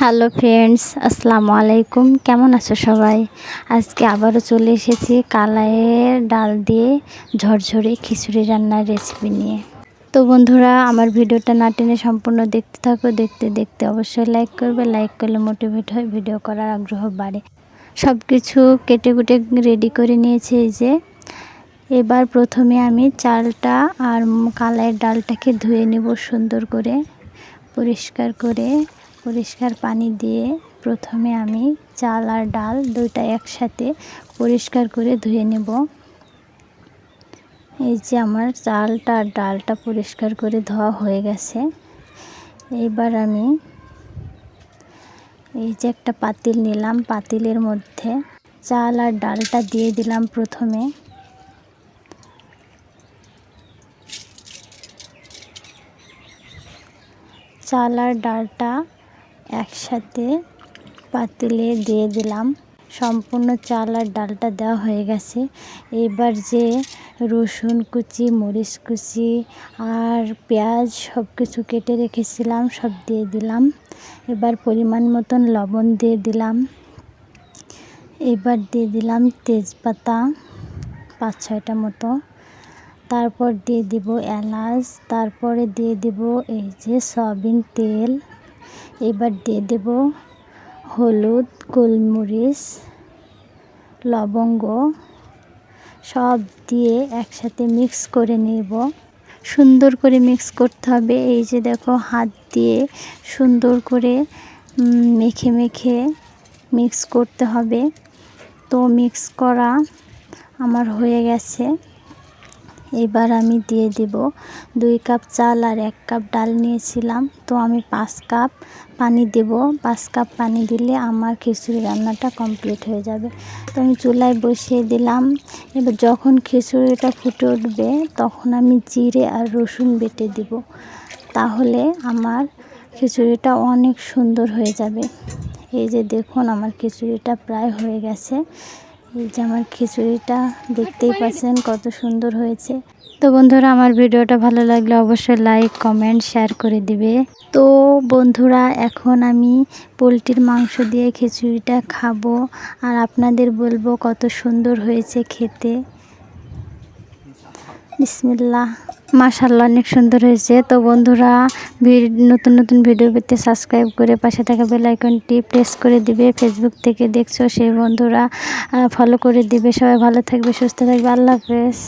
Hello friends আসসালামু আলাইকুম কেমন আছো সবাই? আজকে আবারও চলে এসেছি কালাইয়ের ডাল দিয়ে ঝরঝরে খিচুড়ি রান্নার রেসিপি নিয়ে। তো বন্ধুরা, আমার ভিডিওটা না টেনে সম্পূর্ণ দেখতে থাকো। দেখতে দেখতে অবশ্যই লাইক করবে। লাইক করলে মোটিভেট হয় ভিডিও করার আগ্রহ বাড়ে। সব কিছু কেটে কুটে রেডি করে নিয়েছি এই যে। এবার প্রথমে আমি চালটা আর কালাইয়ের ডালটাকে ধুয়ে নেব সুন্দর করে, পরিষ্কার করে। পরিষ্কার পানি দিয়ে প্রথমে আমি চাল আর ডাল দুইটা একসাথে পরিষ্কার করে ধুয়ে নেব। এই যে আমার চালটা আর ডালটা পরিষ্কার করে ধোয়া হয়ে গেছে। এবার আমি এই যে একটা পাতিল নিলাম, পাতিলের মধ্যে চাল আর ডালটা দিয়ে দিলাম প্রথমে। চাল আর ডালটা একসাথে পাতিলে দিয়ে দিলাম। সম্পূর্ণ চাল আর ডালটা দেওয়া হয়ে গেছে। এবার যে রসুন কুচি, মরিচ কুচি আর পেঁয়াজ সব কিছু কেটে রেখেছিলাম, সব দিয়ে দিলাম। এবার পরিমাণ মতন লবণ দিয়ে দিলাম। এবার দিয়ে দিলাম তেজপাতা, পাঁচ ছয়টা মতো। তারপর দিয়ে দিব এলাচ, তারপরে দিয়ে দিব এই যে সয়াবিন তেল। এবার দিয়ে দেব হলুদ, গোলমরিচ, লবঙ্গ, সব দিয়ে একসাথে মিক্স করে নেব। সুন্দর করে মিক্স করতে হবে। এই যে দেখো, হাত দিয়ে সুন্দর করে মেখে মেখে মিক্স করতে হবে। তো মিক্স করা আমার হয়ে গেছে। এবার আমি দিয়ে দেব দুই কাপ চাল আর এক কাপ ডাল নিয়েছিলাম। তো আমি পাঁচ কাপ পানি দেব। পাঁচ কাপ পানি দিলে আমার খিচুড়ি রান্নাটা কমপ্লিট হয়ে যাবে। তো আমি চুলায় বসিয়ে দিলাম। এবার যখন খিচুড়িটা ফুটে উঠবে, তখন আমি জিরে আর রসুন বেটে দেব। তাহলে আমার খিচুড়িটা অনেক সুন্দর হয়ে যাবে। এই যে দেখুন, আমার খিচুড়িটা প্রায় হয়ে গেছে। এই যে আমার খিচুড়িটা, দেখতেই পাচ্ছেন কত সুন্দর হয়েছে। তো বন্ধুরা, আমার ভিডিওটা ভালো লাগলে অবশ্যই লাইক কমেন্ট শেয়ার করে দিবে। তো বন্ধুরা, এখন আমি পোলট্রির মাংস দিয়ে খিচুড়িটা খাব আর আপনাদের বলব কত সুন্দর হয়েছে খেতে। বিসমিল্লা মাশাল্লাহ অনেক সুন্দর হয়েছে। তো বন্ধুরা নতুন নতুন ভিডিও পেতে সাবস্ক্রাইব করে পাশে থাকা বেল আইকনটি প্রেস করে দিবে। ফেসবুক থেকে দেখছ সেই বন্ধুরা ফলো করে দিবে। সবাই ভালো থাকবে, সুস্থ থাকবে। আল্লাহ হাফেজ।